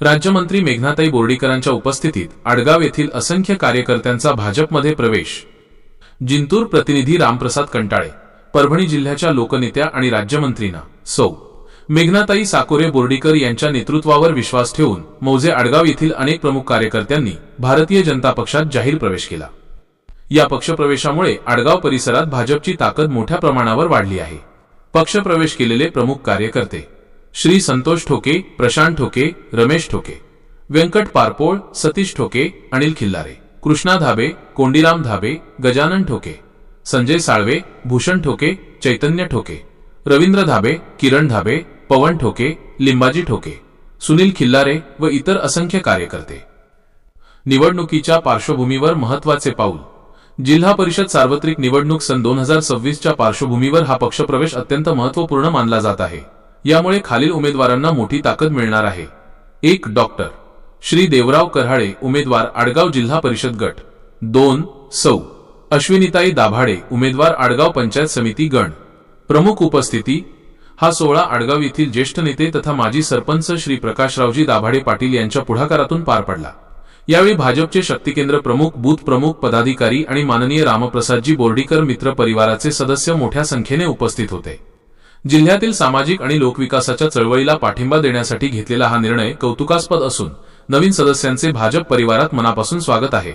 राज्यमंत्री मेघनाताई बोर्डीकरांच्या उपस्थितीत आडगाव येथील असंख्य कार्यकर्त्यांचा भाजपमध्ये प्रवेश. जिंतूर प्रतिनिधी रामप्रसाद कंटाळे परभणी जिल्ह्याच्या लोकनेत्या आणि राज्यमंत्रीना सौ. मेघनाताई साकोरे बोर्डीकर यांच्या नेतृत्वावर विश्वास ठेवून मौजे आडगाव येथील अनेक प्रमुख कार्यकर्त्यांनी भारतीय जनता पक्षात जाहीर प्रवेश केला. या पक्षप्रवेशामुळे आडगाव परिसरात भाजपची ताकद मोठ्या प्रमाणावर वाढली आहे. पक्षप्रवेश केलेले प्रमुख कार्यकर्ते श्री संतोष ठोके प्रशांत ठोके रमेश ठोके व्यंकट पारपोळ सतीश ठोके अनिल खिल्लारे कृष्णा धाबे कोंडीराम धाबे गजानन ठोके संजय साळवे भूषण ठोके चैतन्य ठोके रवींद्र धाबे किरण धाबे पवन ठोके लिंबाजी ठोके सुनील खिल्लारे व इतर असंख्य कार्यकर्ते. निवडणुकीच्या पार्श्वभूमीवर महत्त्वाचे पाऊल. जिल्हा परिषद सार्वत्रिक निवडणूक सन दोन हजार सव्वीसच्या पार्श्वभूमीवर हा पक्षप्रवेश अत्यंत महत्त्वपूर्ण मानला जात आहे. यामुळे खालील उमेदवारांना मोठी ताकद मिळणार आहे. एक डॉक्टर श्री देवराव करहाळे उमेदवार आडगाव जिल्हा परिषद गट. दोन सौ. अश्विनीताई दाभाडे उमेदवार आडगाव पंचायत समिती गण. प्रमुख उपस्थिती हा सोहळा आडगाव येथील ज्येष्ठ नेते तथा माजी सरपंच श्री प्रकाशरावजी दाभाडे पाटील यांच्या पुढाकारातून पार पडला. यावेळी भाजपचे शक्तिकेंद्र प्रमुख बूथ प्रमुख पदाधिकारी आणि माननीय रामप्रसादजी बोर्डीकर मित्र परिवाराचे सदस्य मोठ्या संख्येने उपस्थित होते. जिल्ह्यातील सामाजिक आणि लोकविकासाच्या चळवळीला पाठिंबा देण्यासाठी घेतलेला हा निर्णय कौतुकास्पद असून नवीन सदस्यांचे भाजप परिवारात मनापासून स्वागत आहे.